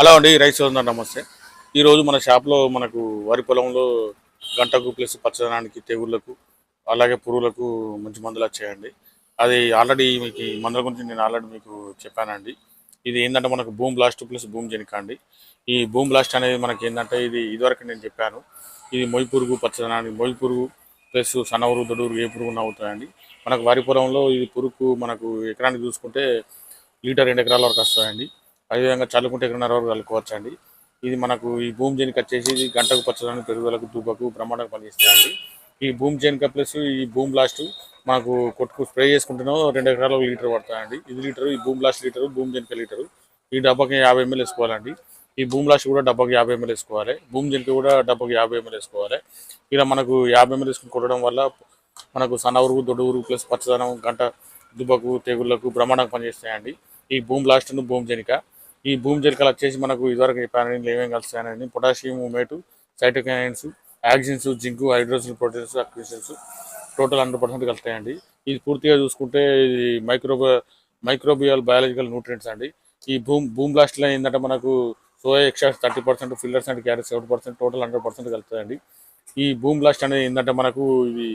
Hello అండి rice సోదరు నమస్తే. ఈరోజు మన షాప్లో మనకు వరి పొలంలో గంటకు ప్లస్ పచ్చదనానికి తెగుళ్ళకు అలాగే పురుగులకు మంచి మందులు వచ్చాయండి. అది ఆల్రెడీ మీకు మందుల గురించి నేను ఆల్రెడీ మీకు చెప్పానండి. ఇది ఏంటంటే మనకు బూమ్ బ్లాస్ట్ ప్లస్ బూమ్ జెనిక అండి. ఈ బూమ్ బ్లాస్ట్ అనేది మనకి ఏంటంటే ఇది ఇదివరకు నేను చెప్పాను. ఇది మొయి పురుగు పచ్చదనానికి మొయ్యి పురుగు ప్లస్ సన్నవురు దొడుగురు ఏ పురుగు అవుతాయండి. మనకు వరి పొలంలో ఇది పురుగు మనకు ఎకరానికి చూసుకుంటే లీటర్ రెండు ఎకరాల వరకు వస్తాయండి. అదేవిధంగా చల్లుకుంటే ఎకరన్నర వరకు చల్లుకోవచ్చు అండి ఇది మనకు ఈ భూమి జెనిక వచ్చేసి ఇది గంటకు పచ్చదనం పెరుగుదలకు దుబ్బకు బ్రహ్మాండంగా పనిచేస్తాయండి. ఈ భూమి జనిక ప్లస్ ఈ భూమి బ్లాస్ట్ మనకు కొట్టుకు స్ప్రే చేసుకుంటున్నాం రెండు ఎకరాల ఒక లీటర్ పడతాయండి. ఇది లీటర్ ఈ భూమి బ్లాస్ట్ లీటరు భూమి జనిక లీటరు. ఈ డబ్బాకి యాభై ఎంఎల్ వేసుకోవాలండి. ఈ భూమి బ్లాస్ట్ కూడా డబ్బాకి యాభై ఎంఎల్ వేసుకోవాలి. భూమి జనిక కూడా డబ్బాకి యాభై ఎంఎల్ వేసుకోవాలి. ఇలా మనకు యాభై ఎంఎల్ వేసుకుని కొట్టడం వల్ల మనకు సన్న ఊరు దొడ్డు ఊరు ప్లస్ పచ్చదనం గంట దుబ్బకు తెగుళ్ళకు బ్రహ్మాండంగా పనిచేస్తాయండి. ఈ భూమి బ్లాస్ట్ను భూమి జెనిక. ఈ భూమి జలికలు వచ్చేసి మనకు ఇదివరకు చెప్పాను ఇందులో ఏమేమి కలుస్తాయని potassium mate cytokines auxins zinc hydrogen proteins అక్విషన్స్ total hundred percent కలుస్తాయండి ఇది పూర్తిగా చూసుకుంటే ఇది మైక్రోబి మైక్రోబియల్ బయాలజికల్ న్యూట్రియంట్స్ అండి. ఈ భూమ్ భూమ్ బ్లాస్ట్లో ఏంటంటే మనకు soya extra thirty percent fillers and carrots seven percent total hundred percent కలుస్తాయండి ఈ భూమ్ బ్లాస్ట్ అనేది ఏంటంటే మనకు ఇది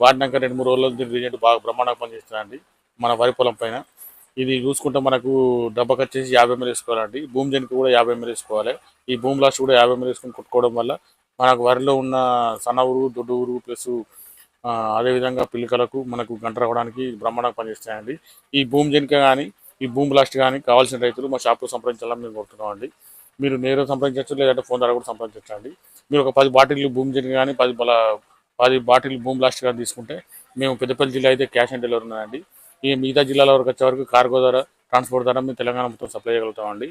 వాడినాక రెండు మూడు రోజుల దీని రిజల్ట్ బాగా బ్రహ్మాండంగా పనిచేస్తుందండి మన వరి పొలం పైన. ఇది చూసుకుంటే మనకు డబ్బాకి వచ్చేసి యాభై ఎంఎల్ వేసుకోవాలండి. భూమి జనికి కూడా యాభై ఎంఎల్ వేసుకోవాలి. ఈ భూమి లాస్ట్ కూడా యాభై ఎంఎల్ వేసుకొని కొట్టుకోవడం వల్ల మనకు వరిలో ఉన్న సన్నవురు దొడ్డు ఊరు ప్లస్ అదేవిధంగా పిల్లకలకు మనకు గంట రావడానికి బ్రహ్మాండంగా పనిచేస్తాయండి. ఈ భూమి జనిక కానీ ఈ భూమి బ్లాస్ట్ కానీ కావాల్సిన రైతులు మా షాప్లో సంప్రదించాలని మేము కోరుతున్నామండి. మీరు నేరుగా సంప్రదించవచ్చు లేదంటే ఫోన్ ద్వారా కూడా సంప్రదించండి మీరు ఒక పది బాటిల్ భూమి జనిక కానీ పది బల పది బాటిల్ భూమి బ్లాస్ట్ కానీ తీసుకుంటే మేము పెద్దపల్లి జిల్లా అయితే క్యాష్ ఆన్ డెలివరీ ఉన్నాయండి ఈ మిగతా జిల్లాల వరకు వచ్చే వరకు కార్గో ద్వారా ట్రాన్స్పోర్ట్ ద్వారా మేము తెలంగాణ మొత్తం సప్లై చేయగలుగుతామండి.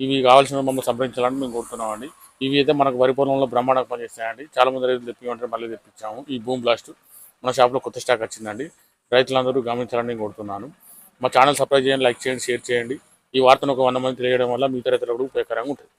ఇవి కావాల్సిన మమ్మల్ని సంప్రదించాలని మేము కోరుతున్నామండి. ఇవి అయితే మనకు వరి పొలంలో బ్రహ్మాండంగా పనిచేస్తాయండి చాలా మంది రైతులు తెప్పిమంటే మళ్ళీ తెప్పించాము. ఈ భూమి బ్లాస్ట్ మన షాప్లో కొత్త స్టాక్ వచ్చిందండి. రైతులందరూ గమనించాలని నేను కోరుతున్నాను. మా ఛానల్ సబ్స్క్రైబ్ చేయండి లైక్ చేయండి షేర్ చేయండి. ఈ వార్తను ఒక వంద మంది తెలియడం వల్ల మిగతా రైతులకు ఉపయోగకరంగా ఉంటుంది.